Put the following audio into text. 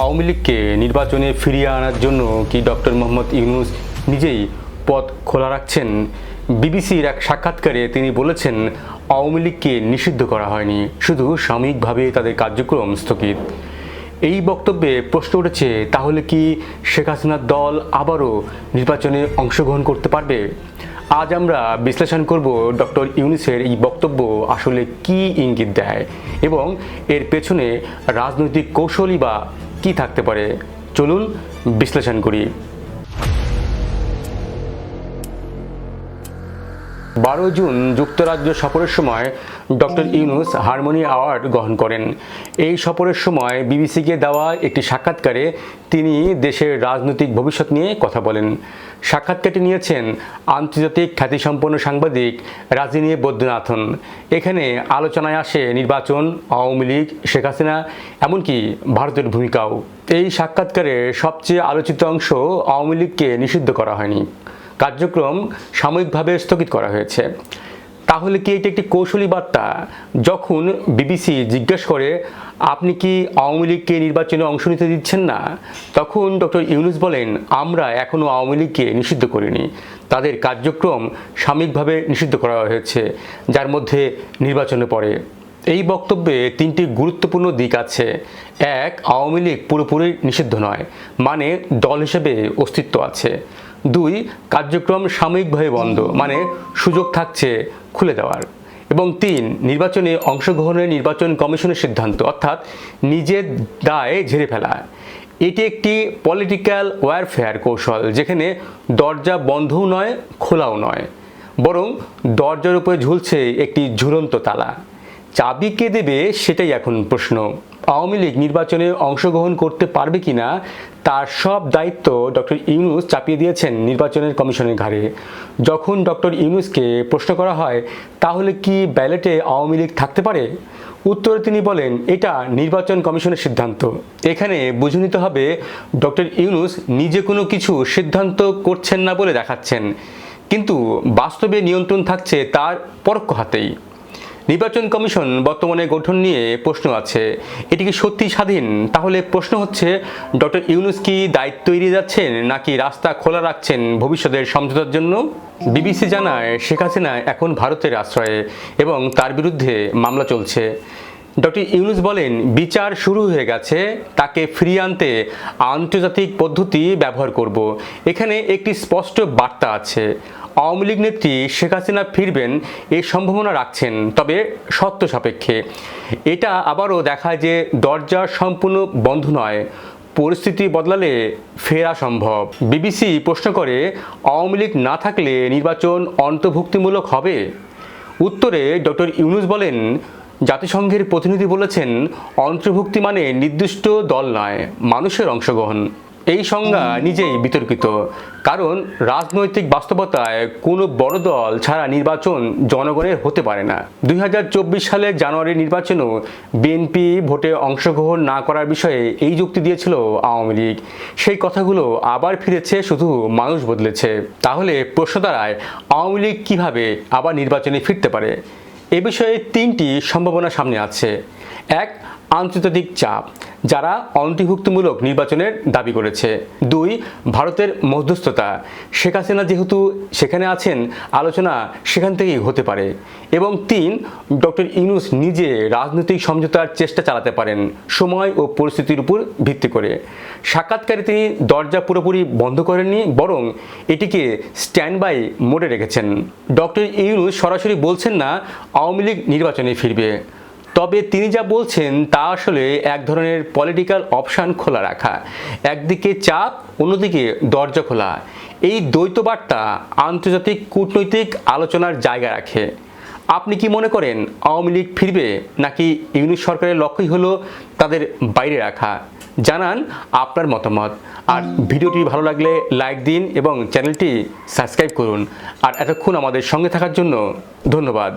আওয়ামী লীগকে নির্বাচনে ফিরিয়ে আনার জন্য কি ডক্টর মোহাম্মদ ইউনুস নিজেই পথ খোলা রাখছেন? বিবিসির এক সাক্ষাৎকারে তিনি বলেছেন, আওয়ামী লীগকে নিষিদ্ধ করা হয়নি, শুধু সাময়িকভাবে তাদের কার্যক্রম স্থগিত। এই বক্তব্যে প্রশ্ন উঠেছে, তাহলে কি শেখ হাসিনার দল আবারও নির্বাচনে অংশগ্রহণ করতে পারবে? আজ আমরা বিশ্লেষণ করব ডক্টর ইউনিসের এই বক্তব্য আসলে কি ইঙ্গিত দেয় এবং এর পেছনে রাজনৈতিক কৌশলই বা কি থাকতে পারে? চলুন বিশ্লেষণ করি। বারো জুন যুক্তরাজ্য সফরের সময় ডক্টর ইউনুস হারমোনি অ্যাওয়ার্ড গ্রহণ করেন। এই সফরের সময় বিবিসিকে দেওয়া একটি সাক্ষাৎকারে তিনি দেশের রাজনৈতিক ভবিষ্যৎ নিয়ে কথা বলেন। সাক্ষাৎকারটি নিয়েছেন আন্তর্জাতিক খ্যাতিসম্পন্ন সাংবাদিক রাজিনী বৈদ্যনাথন। এখানে আলোচনায় আসে নির্বাচন, আওয়ামী লীগ, শেখ হাসিনা, এমনকি ভারতের ভূমিকাও। এই সাক্ষাৎকারের সবচেয়ে আলোচিত অংশ আওয়ামী লীগকে নিষিদ্ধ করা হয়নি। কার্যক্রম সাময়িকভাবে স্থগিত করা হয়েছে। তাহলে কি এটি একটি কৌশলী বার্তা? যখন বিবিসি জিজ্ঞেস করে, আপনি কি আওয়ামী লীগকে নির্বাচনে অংশ নিতে দিচ্ছেন না? তখন ডক্টর ইউনুস বলেন, আমরা এখনও আওয়ামী লীগকে নিষিদ্ধ করিনি। তাদের কার্যক্রম সাময়িকভাবে নিষিদ্ধ করা হয়েছে, যার মধ্যে নির্বাচনে পড়ে। এই বক্তব্যে তিনটি গুরুত্বপূর্ণ দিক আছে। এক, আওয়ামী লীগ পুরোপুরি নিষিদ্ধ নয় মানে দল হিসেবে অস্তিত্ব আছে। দুই, কার্যক্রম সাময়িকভাবে বন্ধ মানে সুযোগ থাকছে খুলে দেওয়ার। এবং তিন, নির্বাচনে অংশগ্রহণের নির্বাচন কমিশনের সিদ্ধান্ত, অর্থাৎ নিজের দায় ঝেড়ে ফেলা। এটি একটি পলিটিক্যাল ওয়ারফেয়ার কৌশল, যেখানে দরজা বন্ধও নয়, খোলাও নয়, বরং দরজার উপরে ঝুলছে একটি ঝুলন্ত তালা। চাবি কে দেবে সেটাই এখন প্রশ্ন। আওয়ামী লীগ নির্বাচনে অংশগ্রহণ করতে পারবে কিনা, তার সব দায়িত্ব ডক্টর ইউনুস চাপিয়ে দিয়েছেন নির্বাচনের কমিশনের ঘাড়ে। যখন ডক্টর ইউনুসকে প্রশ্ন করা হয়, তাহলে কি ব্যালেটে আওয়ামী লীগ থাকতে পারে? উত্তরে তিনি বলেন, এটা নির্বাচন কমিশনের সিদ্ধান্ত। এখানে বুঝে নিতে হবে, ডক্টর ইউনুস নিজে কোনো কিছু সিদ্ধান্ত করছেন না বলে দেখাচ্ছেন। কিন্তু বাস্তবে নিয়ন্ত্রণ থাকছে তার পরোক্ষ হাতেই। নির্বাচন কমিশন বর্তমানে গঠন নিয়ে প্রশ্ন আছে। এটি কি সত্যি স্বাধীন? তাহলে প্রশ্ন হচ্ছে, ডক্টর ইউনুস কি দায়িত্ব এড়িয়ে যাচ্ছেন নাকি রাস্তা খোলা রাখছেন ভবিষ্যতের সমঝোতার জন্য? বিবিসি জানায়, শেখ হাসিনা এখন ভারতের আশ্রয়ে এবং তার বিরুদ্ধে মামলা চলছে। ডক্টর ইউনুস বলেন, বিচার শুরু হয়ে গেছে, তাকে ফিরিয়ে আনতে আন্তর্জাতিক পদ্ধতি ব্যবহার করব। এখানে একটি স্পষ্ট বার্তা আছে। আওয়ামী লীগ নেত্রী শেখ হাসিনা ফিরবেন এই সম্ভাবনা রাখছেন, তবে সত্য সাপেক্ষে। এটা আবারও দেখায় যে দরজা সম্পূর্ণ বন্ধ নয়, পরিস্থিতি বদলালে ফেরা সম্ভব। বিবিসি প্রশ্ন করে, আওয়ামী লীগ না থাকলে নির্বাচন অন্তর্ভুক্তিমূলক হবে? উত্তরে ডক্টর ইউনুস বলেন, জাতিসংঘের প্রতিনিধি বলেছেন, অন্তর্ভুক্তি মানে নির্দিষ্ট দল নয়, মানুষের অংশগ্রহণ। এই সংজ্ঞা নিজেই বিতর্কিত। কারণ রাজনৈতিক বাস্তবতায় কোনো বড় দল ছাড়া নির্বাচন জনগণের হতে পারে না। দুই সালের জানুয়ারি নির্বাচনেও বিএনপি ভোটে অংশগ্রহণ না করার বিষয়ে এই যুক্তি দিয়েছিল আওয়ামী লীগ। সেই কথাগুলো আবার ফিরেছে, শুধু মানুষ বদলেছে। তাহলে প্রশ্ন দাঁড়ায়, আওয়ামী লীগ কীভাবে আবার নির্বাচনে ফিরতে পারে? এ বিষয়ে তিনটি সম্ভাবনা সামনে আছে। এক, আন্তর্জাতিক চাপ। যারা অন্তর্ভুক্তিমূলক নির্বাচনের দাবি করেছে। দুই, ভারতের মধ্যস্থতা। শেখ হাসিনা যেহেতু সেখানে আছেন, আলোচনা সেখান থেকেই হতে পারে। এবং তিন, ডক্টর ইউনুস নিজে রাজনৈতিক সমঝোতার চেষ্টা চালাতে পারেন, সময় ও পরিস্থিতির উপর ভিত্তি করে। সাক্ষাৎকারে তিনি দরজা পুরোপুরি বন্ধ করেননি, বরং এটিকে স্ট্যান্ড বাই মোডে রেখেছেন। ডক্টর ইউনুস সরাসরি বলছেন না, আওয়ামী লীগ নির্বাচনে ফিরবে। তবে তিনি যা বলছেন তা আসলে এক ধরনের পলিটিক্যাল অপশান খোলা রাখা। একদিকে চাপ, অন্যদিকে দরজা খোলা। এই দ্বৈত বার্তা আন্তর্জাতিক কূটনৈতিক আলোচনার জায়গা রাখে। আপনি কি মনে করেন আওয়ামী লীগ ফিরবে নাকি ইউনিট সরকারের লক্ষ্যই হলো তাদের বাইরে রাখা? জানান আপনার মতামত। আর ভিডিওটি ভালো লাগলে লাইক দিন এবং চ্যানেলটি সাবস্ক্রাইব করুন। আর এতক্ষণ আমাদের সঙ্গে থাকার জন্য ধন্যবাদ।